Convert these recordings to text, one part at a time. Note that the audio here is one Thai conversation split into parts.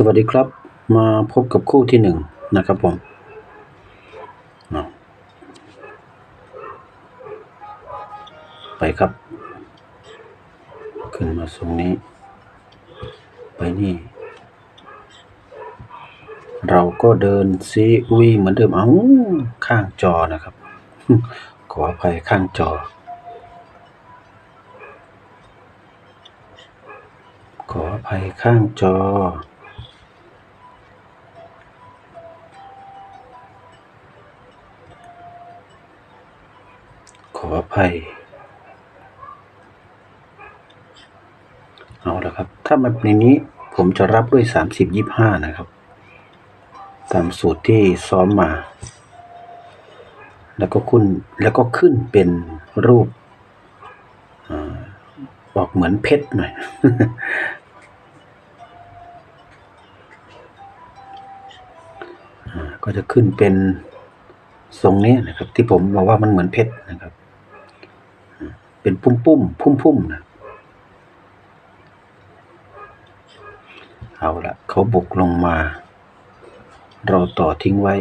สวัสดีครับ มาพบกับคู่ที่หนึ่งนะครับผมไปครับ ขึ้นมาตรงนี้ ไปนี่ เราก็เดินซีอุยเหมือนเดิมเอาข้างจอนะครับ ขออภัยข้างจอ ขออภัยข้างจอ ขออภัย เอาละครับ ถ้ามันในนี้ผมจะรับด้วยสามสิบยี่ห้านะครับ ตามสูตรที่ซ้อมมา แล้วก็ขึ้นแล้วก็ขึ้นเป็นรูปออกเหมือนเพชรหน่อยก็จะขึ้นเป็นทรงนี้นะครับ ที่ผมบอกว่ามันเหมือนเพชรนะครับ เป็นปุ้มปุ้มพุ่มพุ่มๆนะเอาละเขาบุกลงมา เราต่อทิ้งไว้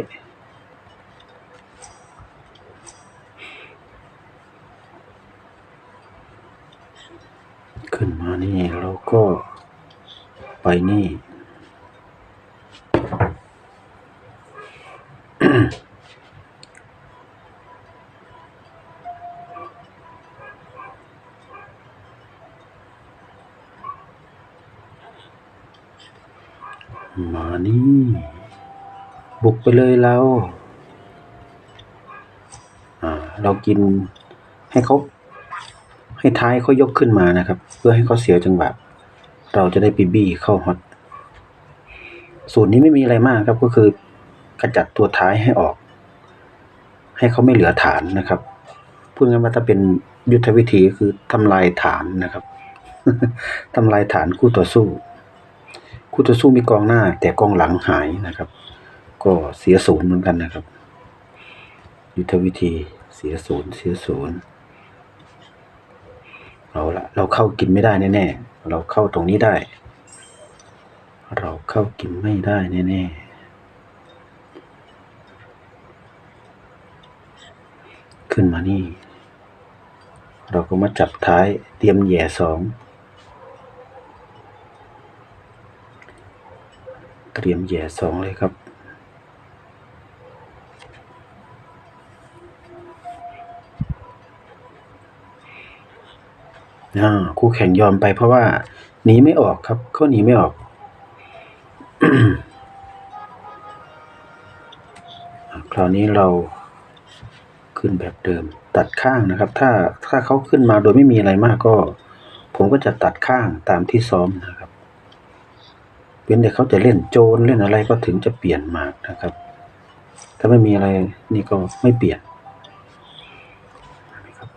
ขึ้นมานี่เราก็ไปนี่ เลยเราเรากินให้เขาให้ท้ายเขายกขึ้นมานะครับ เพื่อให้เขาเสียจังหวะเราจะได้ไปบี้เข้าฮอตสูตรนี้ไม่มีอะไรมากครับก็คือกระจัดตัวท้ายให้ออก ให้เขาไม่เหลือฐานนะครับพูดง่ายๆว่าถ้าเป็นยุทธวิธีก็คือทำลายฐานนะครับทำลายฐานคู่ต่อสู้ คู่ต่อสู้มีกองหน้าแต่กองหลังหายนะครับ ก็เสียศูนย์เหมือนกันนะครับ ยุทธวิธีเสียศูนย์เสียศูนย์เอาละเราเข้ากินไม่ได้แน่ๆเราเข้าตรงนี้ได้ เราเข้ากินไม่ได้แน่ๆขึ้นมานี่ เราก็มาจับท้ายเตรียมแย่สองเตรียมแย่สองเลยครับ อ่าคู่แข่งยอมไปเพราะว่าหนีไม่ออกครับเขาหนีไม่ออกคราวนี้เราขึ้นแบบเดิม ตัดข้างนะครับ ถ้าถ้าเขาขึ้นมาโดยไม่มีอะไรมากก็ ผมก็จะตัดข้างตามที่ซ้อมนะครับเว้นแต่เขาจะเล่นโจรเล่นอะไรก็ถึงจะเปลี่ยนมากนะครับ ถ้าไม่มีอะไรนี่ก็ไม่เปลี่ยน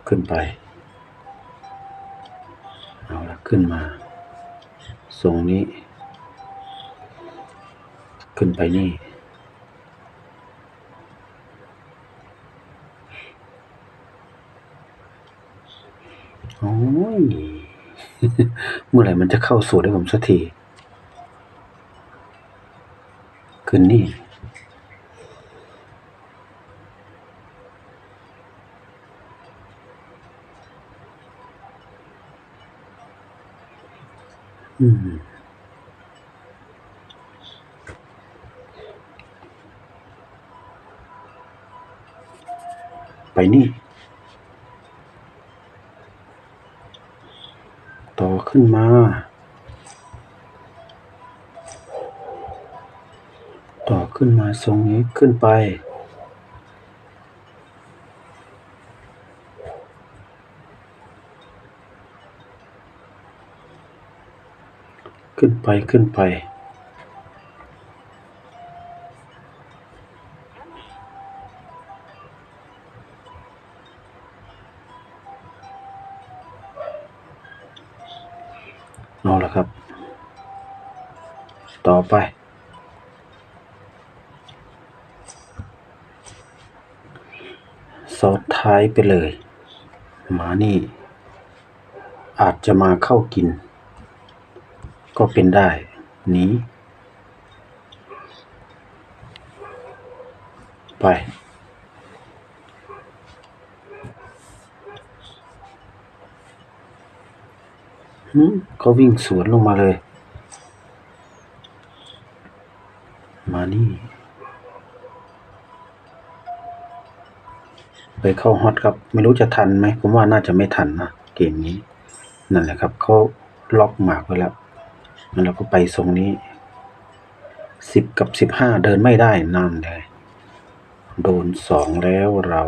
ขึ้นไป ขึ้นมาทรงนี้ ขึ้นไปนี่ โอ้ย เมื่อไหร่มันจะเข้าสู่ได้ผมสักที ขึ้นนี่ ไปนี่ ต่อขึ้นมาต่อขึ้นมาทรงนี้ขึ้นไป ขึ้นไปขึ้นไป เอาละครับ ต่อไปซอสท้ายไปเลย หมานี่ อาจจะมาเข้ากิน เป็นได้ นี้ไป เขาวิ่งสวนลงมาเลย มานี่ ไปเข้าฮอตครับ ไม่รู้จะทันไหม ผมว่าน่าจะไม่ทันนะ เกมนี้ นั่นแหละครับ เขาล็อกหมากไว้แล้ว แล้วเราก็ไปทรงนี้สิบกับสิบห้าเดินไม่ได้นั่นเลยโดนสองแล้วเรา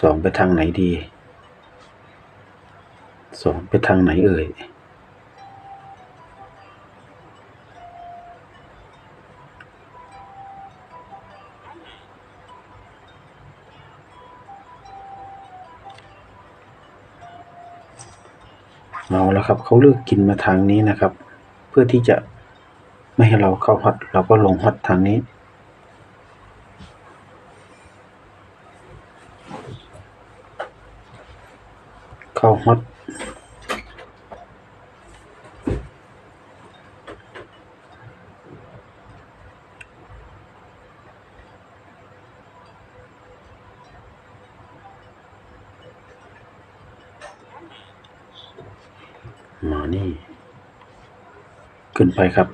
สองไปทางไหนดีสองไปทางไหนเอ่ย เอาแล้วครับเขาเลือกกินมาทางนี้นะครับ เพื่อที่จะไม่ให้เราเข้าฮอตเราก็ลงฮอตทางนี้ เข้าฮอตมานี่ ขึ้น ไปครับ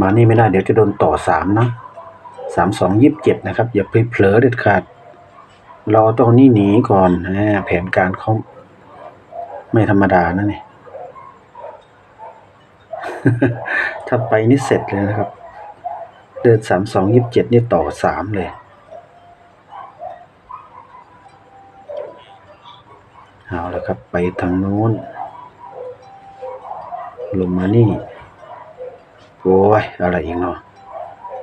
มานี่ไม่ได้เดี๋ยวจะโดนต่อสามนะสามสองยี่สิบเจ็ดนะครับ อย่าไปเผลอเด็ดขาด เราต้องนี่หนีก่อนนะแผนการเขาไม่ธรรมดานะนี่ถ้าไปนี่เสร็จเลยนะครับ เดินสามสองยี่สิบเจ็ดนี่ต่อสามเลย ไปทางโน้น ลงมานี่ โอ้ย อะไรอีกเนาะ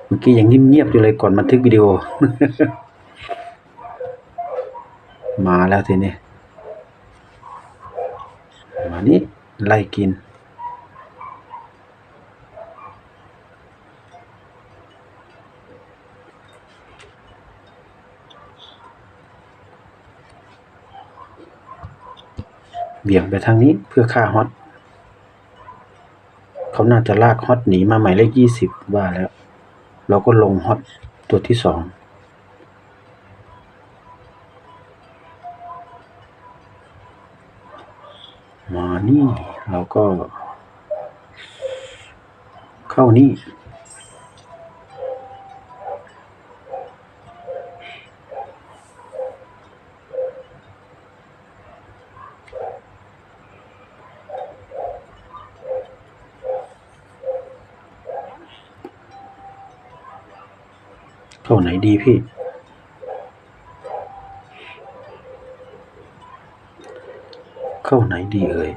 เมื่อกี้ยังเงียบๆอยู่เลยก่อนบันทึกวิดีโอ มาแล้วทีนี้ มานี่ ไล่กิน เบี่ยงไปทางนี้เพื่อฆ่าฮอตเขาน่าจะลากฮอตหนีมาหมายเลขยี่สิบว่าแล้ว เราก็ลงฮอตตัวที่สองมานี่เราก็ เข้านี่ เข้าไหนดีพี่ เข้าไหนดีเอ่ย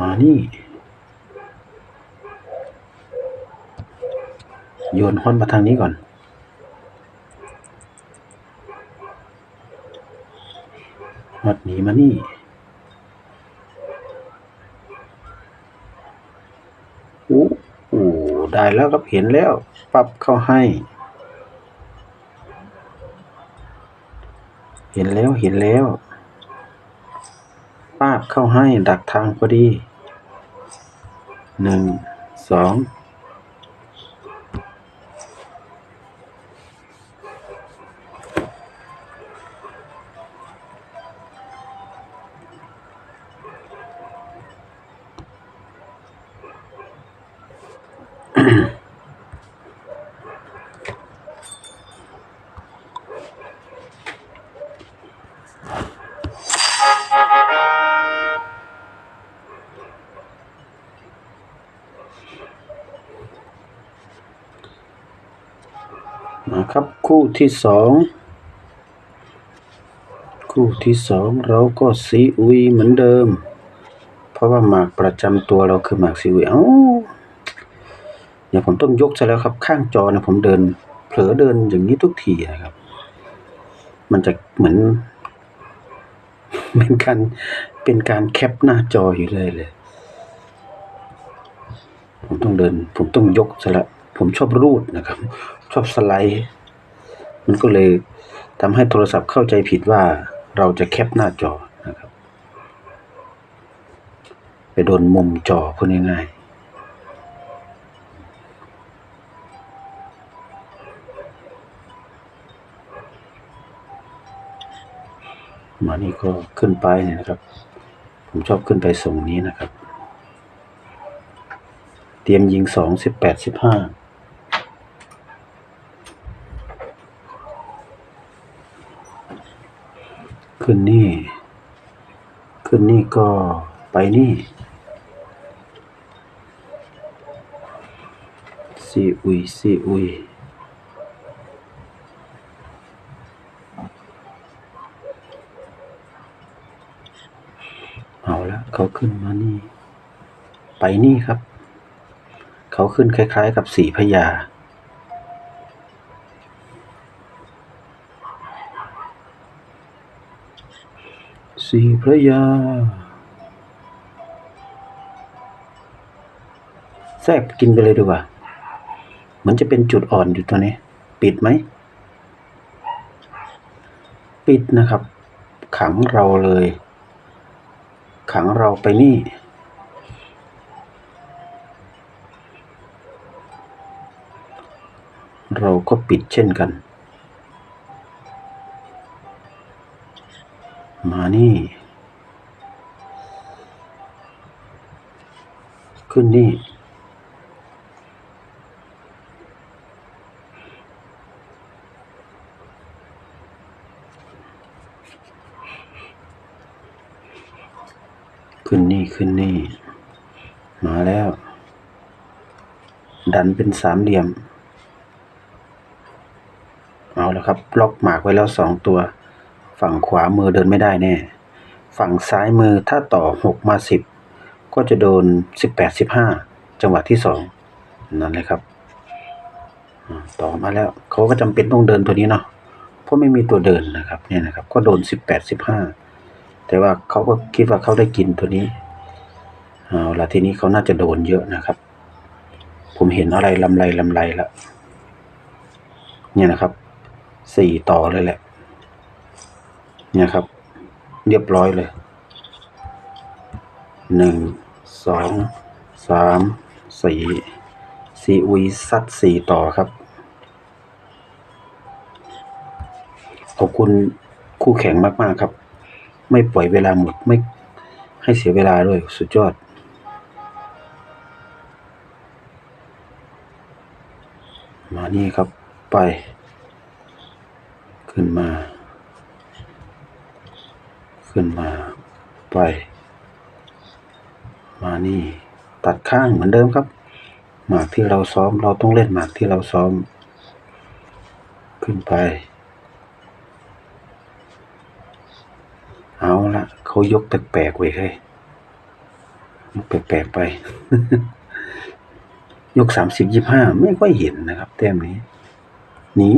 มานี่ โยนฮอนมาทางนี้ก่อนฮอดหนีมานี่ โอ้โห ได้แล้วครับเห็นแล้ว ปรับเข้าให้ เห็นแล้วเห็นแล้วปาบเข้าให้ดักทางพอดีหนึ่งสอง นะครับคู่ที่สองคู่ที่สองเราก็ซีอุยเหมือนเดิม เพราะว่าหมากประจำตัวเราคือหมากซีอุยเอ้าเดี๋ยวผมต้องยกซะแล้วครับ ข้างจอนะผมเดิน เผลอเดินอย่างนี้ทุกทีนะครับ มันจะเหมือนเป็นการเป็นการแคปหน้าจออยู่เลยเลย ผมต้องเดิน ผมต้องยกซะละผมชอบรูดนะครับ ชอบสไลด์ มันก็เลยทำให้โทรศัพท์เข้าใจผิดว่าเราจะแคปหน้าจอนะครับ ไปโดนมุมจอพูดง่ายๆมานี่ก็ขึ้นไปเนี่ยนะครับ ผมชอบขึ้นไปส่งนี้นะครับ เตรียมยิงสองสิบแปดสิบห้า ขึ้นนี่ ขึ้นนี่ ก็ไปนี่ซีอุยซีอุยเอาละเขาขึ้นมานี่ ไปนี่ครับ เขาขึ้นคล้าย ๆ กับสีพญาสีพระยา แทรกกินไปเลยดีกว่า เหมือนจะเป็นจุดอ่อนอยู่ตัวนี้ ปิดไหม ปิดนะครับ ขังเราเลย ขังเราไปนี่ เราก็ปิดเช่นกัน มานี่ขึ้นนี่ ขึ้นนี่ขึ้นนี่ มาแล้ว ดันเป็นสามเหลี่ยม เอาแล้วครับ ล็อกหมากไว้แล้วสองตัว ฝั่งขวามือเดินไม่ได้แน่ ฝั่งซ้ายมือถ้าต่อหกมาสิบก็จะโดนสิบแปดสิบห้าจังหวะที่สองนั่นเลยครับ ต่อมาแล้วเขาก็จำเป็นต้องเดินตัวนี้เนาะเพราะไม่มีตัวเดินนะครับเนี่ยนะครับ ก็โดนสิบแปดสิบห้า แต่ว่าเขาก็คิดว่าเขาได้กินตัวนี้เอาละทีนี้เขาน่าจะโดนเยอะนะครับ ผมเห็นอะไรลำไรลำไรแล้วเนี่ยนะครับสี่ต่อเลยแหละ เนี่ยครับ เรียบร้อยเลยหนึ่งสองสามสี่ซีอุยซัดสี่ต่อครับ ขอบคุณคู่แข่งมาก ๆ ครับ ไม่ปล่อยเวลาหมดไม่ให้เสียเวลาด้วยสุดยอด มานี่ครับไป ขึ้นมา ขึ้นมาไป มานี่ตัดข้างเหมือนเดิมครับ หมากที่เราซ้อมเราต้องเล่นหมากที่เราซ้อม ขึ้นไป เอาละเขายกแปลกๆไว้ให้ยกแปลกๆไป ยกสามสิบยี่ห้าไม่ค่อยเห็นนะครับ แต้มนี้หนี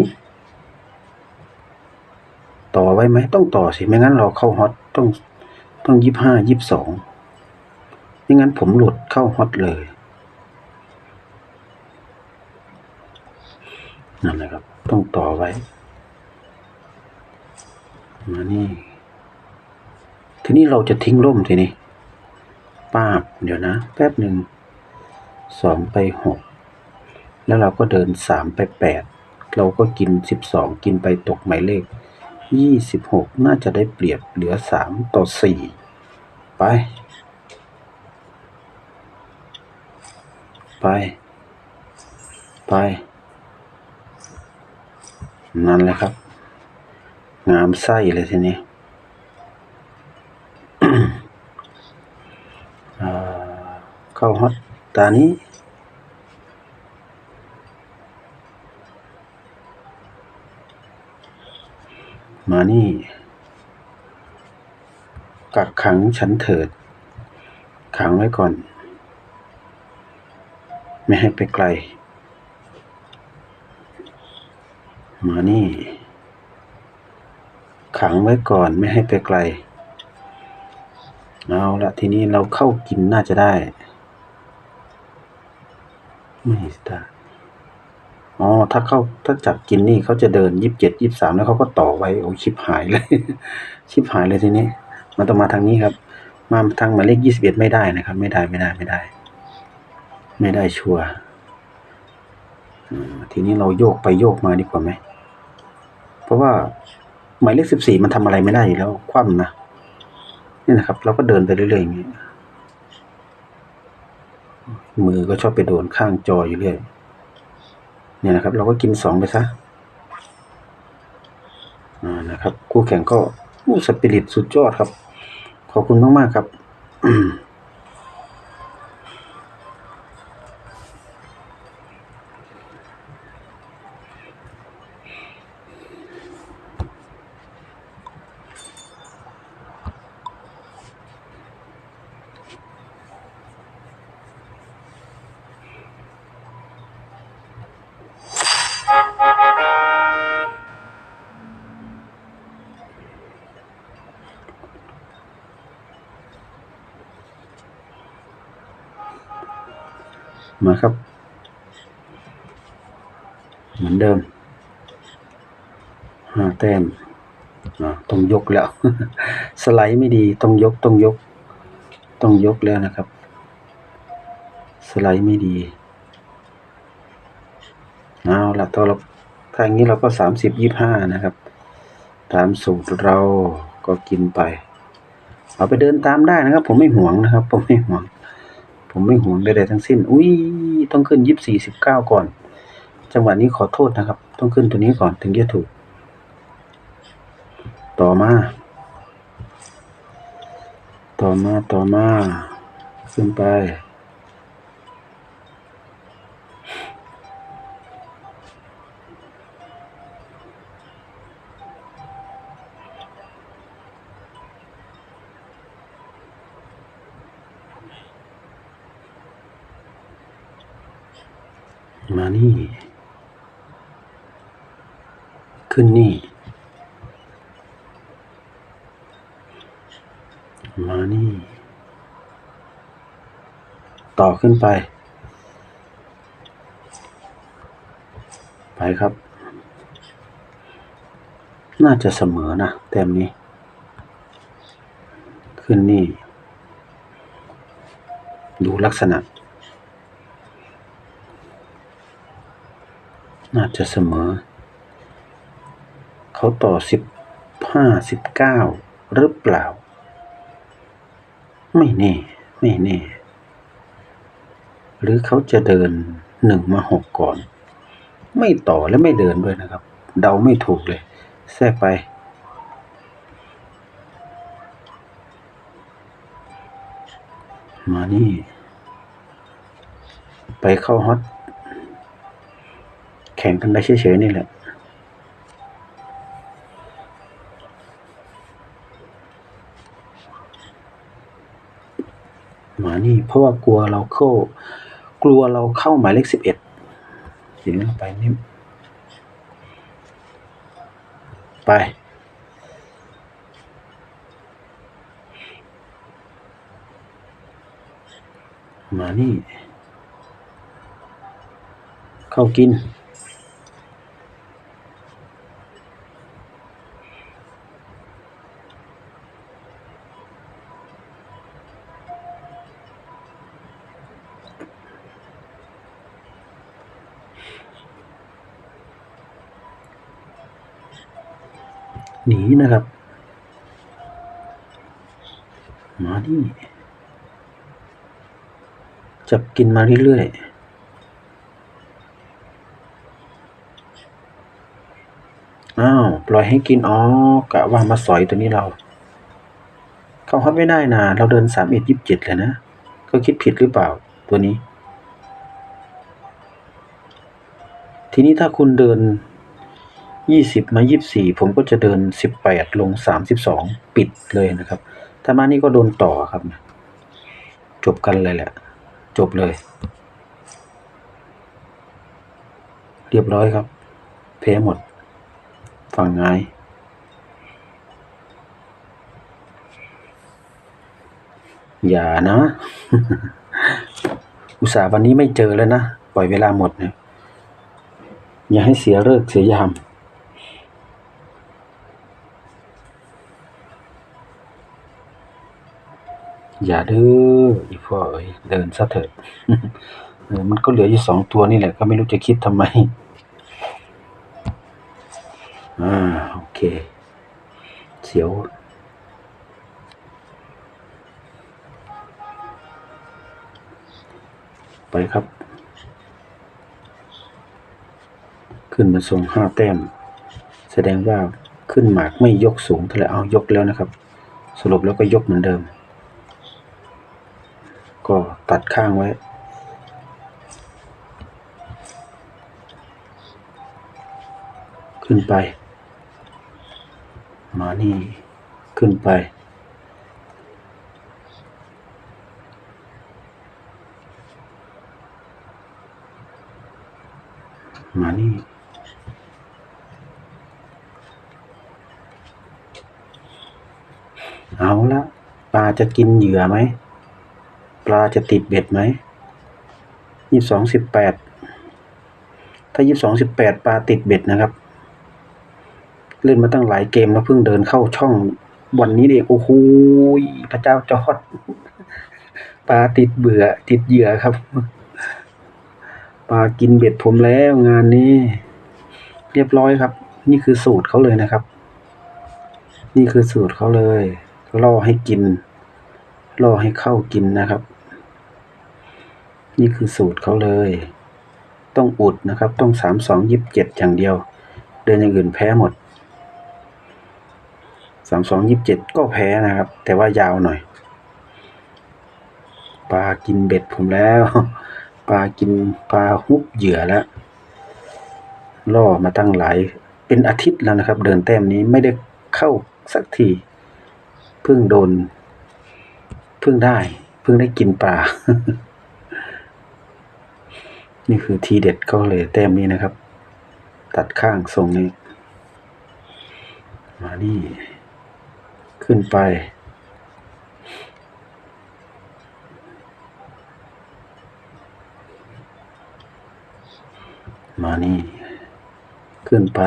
ต่อไว้ไหมต้องต่อสิ ไม่งั้นเราเข้าฮอตต้องต้องยี่ห้ายี่สองไม่งั้นผมหลุดเข้าฮอตเลยนั่นแหละครับ ต้องต่อไว้ มานี่ ทีนี้เราจะทิ้งร่มทีนี้ป้าบเดี๋ยวนะ แป๊บหนึ่งสองไปหกแล้วเราก็เดินสามไปแปดเราก็กินสิบสองกินไปตกหมายเลขยี่สิบหกน่าจะได้เปรียบเหลือสามต่อสี่ไป ไป ไป นั่นแหละครับ งามไส้เลยทีนี้ อ่า เข้าฮอตตานี้ มานี่ กักขังฉันเถิด ขังไว้ก่อน ไม่ให้ไปไกล มานี่ ขังไว้ก่อนไม่ให้ไปไกลเอาละทีนี้เราเข้ากินน่าจะได้ ไม่สตาร์อ๋อ ถ้าเขาถ้าจับกินนี่เขาจะเดินยี่สิบเจ็ดยี่สิบสามแล้วเขาก็ต่อไว้โอ้ชิบหายเลย ชิบหายเลยทีนี้มันต้องมาทางนี้ครับ มาทางหมายเลขยี่สิบเอ็ดไม่ได้นะครับ ไม่ได้ไม่ได้ไม่ได้ ไม่ได้ชัวร์อืมทีนี้เราโยกไปโยกมาดีกว่าไหม เพราะว่าหมายเลขสิบสี่มันทำอะไรไม่ได้อยู่แล้ว คว่ำนะนี่นะครับ เราก็เดินไปเรื่อยๆอย่างนี้ มือก็ชอบไปโดนข้างจออยู่เรื่อย เนี่ยนะครับ เราก็กินสองไปซะนะครับ คู่แข่งก็อู้สปิริตสุดยอดครับ ขอบคุณมาก ๆ ครับ มาครับ เหมือนเดิมห้าแต้มต้องยกแล้ว สไลด์ไม่ดีต้องยกต้องยก ต้องยกแล้วนะครับ สไลด์ไม่ดีเอาละตัวเราถ้าอย่างนี้เราก็สามสิบยี่ห้านะครับ ตามสูตรเราก็กินไป เอาไปเดินตามได้นะครับ ผมไม่ห่วงนะครับ ผมไม่ห่วง ผมไม่ห่วงใดๆทั้งสิ้น อุ้ยต้องขึ้นยี่สี่สิบเก้าก่อน จังหวะนี้ขอโทษนะครับ ต้องขึ้นตัวนี้ก่อนถึงจะถูก ต่อมา ต่อมาต่อมา ขึ้นไป มานี่ ขึ้นนี่ มานี่ ต่อขึ้นไป ไปครับ น่าจะเสมอนะแต้มนี้ ขึ้นนี่ ดูลักษณะ น่าจะเสมอ เขาต่อสิบห้าสิบเก้าหรือเปล่า ไม่แน่ ไม่แน่ หรือเขาจะเดินหนึ่งมาหกก่อน ไม่ต่อและไม่เดินด้วยนะครับ เดาไม่ถูกเลย แทรกไปมานี่ ไปเข้าฮอต ข่งกันได้เฉยๆนี่แหละมานี่เพราะว่ากลัวเราเข้ากลัวเราเข้าหมายเลขสิบเอ็ดทีนี้ไปนี่ไป มานี่ เข้ากิน ห นะครับ มานี่จับกินมาเรื่อยๆอ้าวปล่อยให้กินอ๋อกะว่ามาสอยตัวนี้เรา เข้าฮอตไม่ได้นะเราเดินสามเอ็ดยี่สิบเจ็ดเลยนะ ก็คิดผิดหรือเปล่าตัวนี้ ทีนี้ถ้าคุณเดิน ยี่สิบมายี่บสี่ผมก็จะเดินสิบแปดลงสามสิบสองปิดเลยนะครับ ถ้ามานี่ก็โดนต่อครับ จบกันเลยแหละ จบเลย เรียบร้อยครับแพ้หมด ฝั่งไงายอย่านะ อุตส่าห์วันนี้ไม่เจอแล้วนะ ปล่อยเวลาหมดเนี่ยอย่าให้เสียเลิกเสียยาม อย่าเด้ออีพ่อเอ้ยเดินซะเถอะเออมันก็เหลืออยู่สองตัวนี่แหละ ก็ไม่รู้จะคิดทำไม อ่า โอเค เสียว ไปครับ ขึ้นมาส่งห้าแต้ม แสดงว่าขึ้นหมากไม่ยกสูงเท่าไหร่เอายกแล้วนะครับ สรุปแล้วก็ยกเหมือนเดิม ก็ตัดข้างไว้ ขึ้นไป มานี่ขึ้นไป มานี่เอาละปลาจะกินเหยื่อไหม ปลาจะติดเบ็ดไหมยี่สองสิบแปดถ้ายี่สองสิบแปดปลาติดเบ็ดนะครับ เล่นมาตั้งหลายเกมแล้วเพิ่งเดินเข้าช่องวันนี้เองโอ้โหพระเจ้าจอดปลาติดเบื่อ ติดเหยื่อครับปลากินเบ็ดผมแล้วงานนี้ เรียบร้อยครับ นี่คือสูตรเขาเลยนะครับ นี่คือสูตรเขาเลยล่อให้กินล่อให้เข้ากินนะครับ นี่คือสูตรเขาเลย ต้องอุดนะครับ ต้องสามสองยิบเจ็ดอย่างเดียว เดินอย่างอื่นแพ้หมดสามสองยิบเจ็ดก็แพ้นะครับ แต่ว่ายาวหน่อย ปลากินเบ็ดผมแล้ว ปลากินปลาฮุบเหยื่อแล้ว ล่อมาตั้งหลายเป็นอาทิตย์แล้วนะครับ เดินแต้มนี้ไม่ได้เข้าสักทีเพิ่งโดน เพิ่งได้ เพิ่งได้กินปลา นี่คือทีเด็ดก็เลยแต้มนี้นะครับ ตัดข้างทรงนี้ มานี่ ขึ้นไป มานี่ ขึ้นไป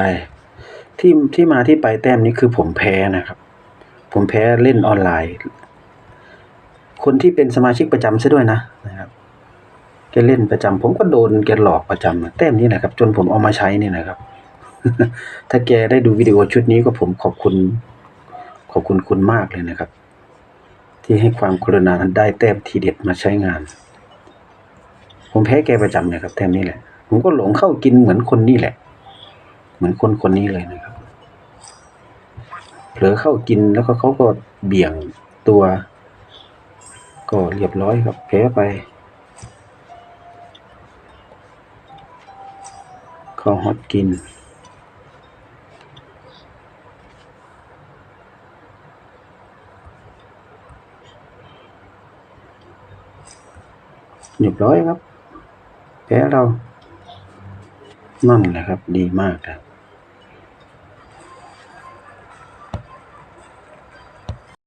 ที่ที่มาที่ไปแต้มนี้คือผมแพ้นะครับ ผมแพ้เล่นออนไลน์ คนที่เป็นสมาชิกประจำซะด้วยนะนะครับ แกเล่นประจำผมก็โดนแกหลอกประจำแต้มนี้นะครับ จนผมเอามาใช้นี่นะครับ ถ้าแกได้ดูวิดีโอชุดนี้ก็ผมขอบคุณ ขอบคุณคุณมากเลยนะครับ ที่ให้ความกรุณาได้แต้มทีเด็ดมาใช้งาน ผมแพ้แกประจำเลยครับ แต้มนี้แหละ ผมก็หลงเข้ากินเหมือนคนนี่แหละ เหมือนคนคนนี้เลยนะครับเผลอเข้ากินแล้วก็เขาก็เบี่ยงตัว ก็เรียบร้อยครับแพ้ไป ข้าฮอตกินเรียบร้อยครับ แพ้เรา นั่นแหละครับ ดีมากครับ